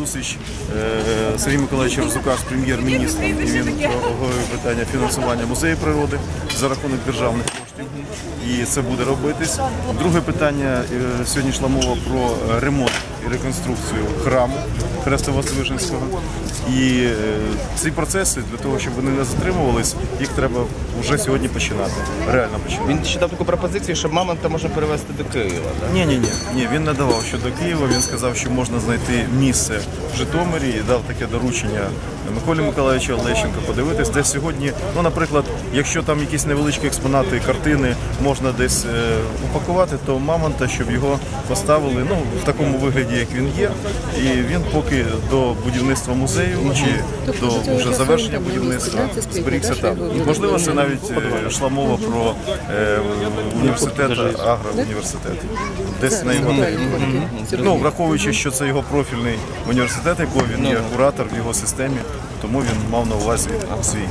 Зустріч Сергій Сергія Миколаївича Рзука з прем'єр-міністром, і він проговорив питання фінансування музею природи за рахунок державних коштів. І це буде робитись. Друге питання е, сьогодні йшла мова про ремонт реконструкцію храму Хрестово-Воздвиженського. І е, ці процеси для того, щоб вони не затримувались, їх треба вже сьогодні починати. Реально починати. Він ще дав таку пропозицію, що мамонта можна перевезти до Києва. Так? Ні, ні, ні, ні, він не давав щодо Києва. Він сказав, що можна знайти місце в Житомирі і дав таке доручення Миколі Миколаївичу Олещенко подивитись, де сьогодні, ну, наприклад, якщо там якісь невеличкі експонати, картини можна десь е, упакувати, то мамонта, щоб його поставили ну, в такому вигляді, як він є. І він поки до будівництва музею чи до вже завершення будівництва зберігся там. Можливо, це навіть е, йшла мова про е, університет, агроуніверситет. Десь на його. Ну, враховуючи, що це його профільний університет, якого він є куратор в його системі, тому він мав на увазі свій.